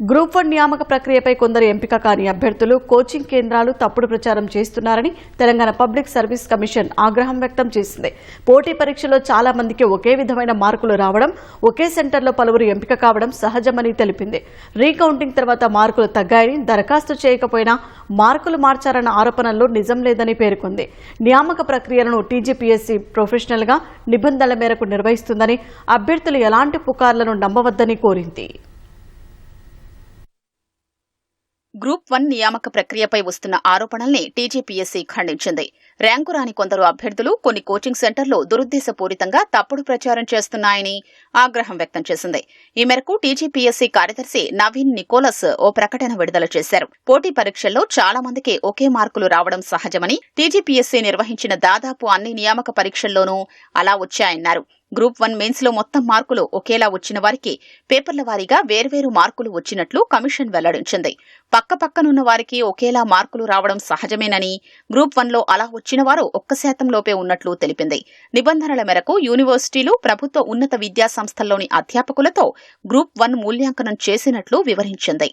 Group one నియామక ప్రక్రియపై కొందరు ఎంపిక కాని అభ్యర్థులు కోచింగ్ కేంద్రాలు తప్పుడు ప్రచారం చేస్తున్నారని తెలంగాణ పబ్లిక్ సర్వీస్ కమిషన్ ఆగ్రహం వ్యక్తం చేసింది. పోటీ పరీక్షలో చాలా మందికి ఒకే విధమైన మార్కులు రావడం ఒకే సెంటర్లో పలువురు ఎంపిక కావడం సహజమని తెలిపింది. రీకౌంటింగ్ తర్వాత మార్కులు తగ్గాయని దరఖాస్తు చేయకపోయినా మార్కులు మార్చారన్న ఆరోపణల్లో నిజం లేదని పేర్కొంది. నియామక ప్రక్రియలను టీజీపీఎస్సీ ప్రొఫెషనల్గా నిబంధనల మేరకు నిర్వహిస్తుందని అభ్యర్థులు ఎలాంటి పుకార్లను నమ్మవద్దని కోరింది. గ్రూప్ వన్ నియామక ప్రక్రియపై వస్తున్న ఆరోపణల్ని టీజీపీఎస్సీ ఖండించింది. ర్యాంకు రాని కొందరు అభ్యర్థులు కొన్ని కోచింగ్ సెంటర్లో దురుద్దేశపూరితంగా తప్పుడు ప్రచారం చేస్తున్నాయని ఆగ్రహం వ్యక్తం చేసింది. ఈ మేరకు టీజీపీఎస్సీ కార్యదర్శి నవీన్ నికోలస్ ఓ ప్రకటన విడుదల చేశారు. పోటీ పరీక్షల్లో చాలా మందికి ఒకే మార్కులు రావడం సహజమని టీజీపీఎస్సీ నిర్వహించిన దాదాపు అన్ని నియామక పరీక్షల్లోనూ అలా వచ్చాయన్నారు. గ్రూప్ వన్ మెయిన్స్లో మొత్తం మార్కులు ఒకేలా వచ్చిన వారికి పేపర్ల వారీగా వేర్వేరు మార్కులు వచ్చినట్లు కమిషన్ వెల్లడించింది. పక్క పక్కనున్న వారికి ఒకేలా మార్కులు రావడం సహజమేనని గ్రూప్ వన్లో అలా వచ్చిన వారు ఒక్క శాతం లోపే ఉన్నట్లు తెలిపింది. నిబంధనల మేరకు యూనివర్సిటీలు ప్రభుత్వ ఉన్నత విద్యా సంస్థల్లోని అధ్యాపకులతో గ్రూప్ వన్ మూల్యాంకనం చేసినట్లు వివరించింది.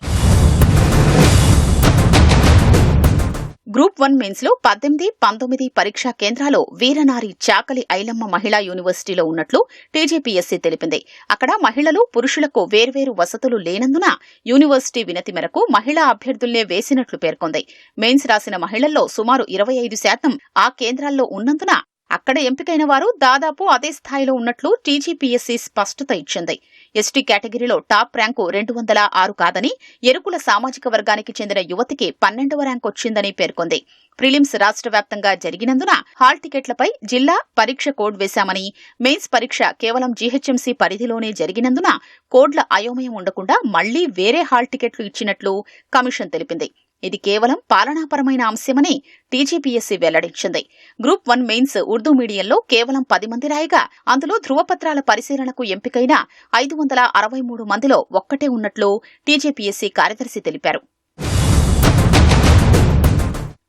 గ్రూప్ వన్ మెన్స్లో పద్దెనిమిది పంతొమ్మిది పరీక్షా కేంద్రాలు వీరనారి చాకలి ఐలమ్మ మహిళా యూనివర్సిటీలో ఉన్నట్లు టీజీపీఎస్సీ తెలిపింది. అక్కడ మహిళలు పురుషులకు వేర్వేరు వసతులు లేనందున యూనివర్సిటీ వినతి మేరకు మహిళా అభ్యర్థుల్నే వేసినట్లు పేర్కొంది. మెయిన్స్ రాసిన మహిళల్లో సుమారు ఇరవై ఐదు శాతం ఆ కేంద్రాల్లో ఉన్నందున అక్కడ ఎంపికైన వారు దాదాపు అదే స్థాయిలో ఉన్నట్లు టీజీపీఎస్సీ స్పష్టత ఇచ్చింది. ఎస్టీ కేటగిరీలో టాప్ ర్యాంకు రెండు వందల ఆరు కాదని ఎరుకుల సామాజిక వర్గానికి చెందిన యువతికి పన్నెండవ ర్యాంకు వచ్చిందని పేర్కొంది. ప్రిలిమ్స్ రాష్ట్ర వ్యాప్తంగా జరిగినందున హాల్ టికెట్లపై జిల్లా పరీక్ష కోడ్ వేశామని మెయిన్స్ పరీక్ష కేవలం జీహెచ్ఎంసీ పరిధిలోనే జరిగినందున కోడ్ల అయోమయం ఉండకుండా మళ్ళీ వేరే హాల్ టికెట్లు ఇచ్చినట్లు కమిషన్ తెలిపింది. ఇది కేవలం పాలనాపరమైన అంశమని టీజీపీఎస్సీ వెల్లడించింది. గ్రూప్ వన్ మెయిన్స్ ఉర్దూ మీడియంలో కేవలం పది మంది రాయగా అందులో ధృవపత్రాల పరిశీలనకు ఎంపికైన ఐదు వందల అరవై మూడు మందిలో ఒక్కటే ఉన్నట్లు టీజీపీఎస్సీ కార్యదర్శి తెలిపారు.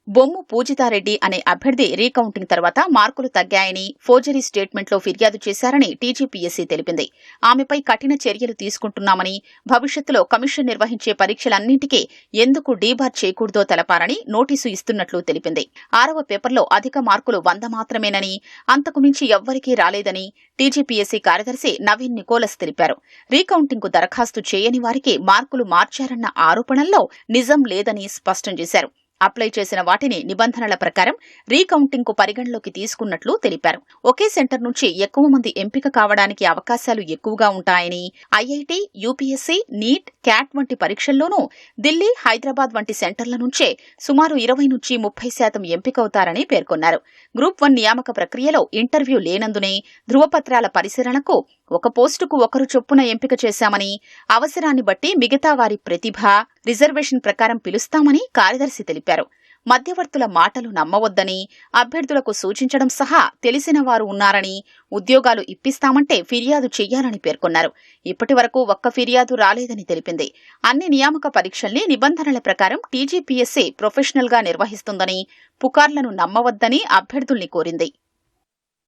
బొమ్ము పూజితారెడ్డి అనే అభ్యర్థి రీకౌంటింగ్ తర్వాత మార్కులు తగ్గాయని ఫోర్జరీ స్టేట్మెంట్లో ఫిర్యాదు చేశారని టీజీపీఎస్సీ తెలిపింది. ఆమెపై కఠిన చర్యలు తీసుకుంటున్నామని భవిష్యత్తులో కమిషన్ నిర్వహించే పరీక్షలన్నింటికీ ఎందుకు డీబార్ చేయకూడదో తెలపాలని నోటీసు ఇస్తున్నట్లు తెలిపింది. ఆరవ పేపర్లో అధిక మార్కులు వంద మాత్రమేనని అంతకు మించి ఎవ్వరికీ రాలేదని టీజీపీఎస్సీ కార్యదర్శి నవీన్ నికోలస్ తెలిపారు. రీకౌంటింగ్కు దరఖాస్తు చేయని వారికి మార్కులు మార్చారన్న ఆరోపణల్లో నిజం లేదని స్పష్టం చేశారు. అప్లై చేసిన వాటిని నిబంధనల ప్రకారం రీకౌంటింగ్కు పరిగణలోకి తీసుకున్నట్లు తెలిపారు. ఒకే సెంటర్ నుంచి ఎక్కువ మంది ఎంపిక కావడానికి అవకాశాలు ఎక్కువగా ఉంటాయని ఐఐటి యూపీఎస్సీ నీట్ క్యాట్ వంటి పరీక్షల్లోనూ ఢిల్లీ హైదరాబాద్ వంటి సెంటర్ల నుంచే సుమారు ఇరవై నుంచి ముప్పై శాతం ఎంపికవుతారని పేర్కొన్నారు. గ్రూప్ వన్ నియామక ప్రక్రియలో ఇంటర్వ్యూ లేనందునే ధృవపత్రాల పరిశీలనకు ఒక పోస్టుకు ఒకరు చొప్పున ఎంపిక చేశామని అవసరాన్ని బట్టి మిగతా వారి ప్రతిభ రిజర్వేషన్ ప్రకారం పిలుస్తామని కార్యదర్శి తెలిపారు. మధ్యవర్తుల మాటలు నమ్మవద్దని అభ్యర్థులకు సూచించడం సహా తెలిసిన వారు ఉన్నారని ఉద్యోగాలు ఇప్పిస్తామంటే ఫిర్యాదు చెయ్యాలని పేర్కొన్నారు. ఇప్పటి వరకు ఒక్క ఫిర్యాదు రాలేదని తెలిపింది. అన్ని నియామక పరీక్షల్ని నిబంధనల ప్రకారం టీజీపీఎస్సీ ప్రొఫెషనల్గా నిర్వహిస్తుందని పుకార్లను నమ్మవద్దని అభ్యర్థుల్ని కోరింది.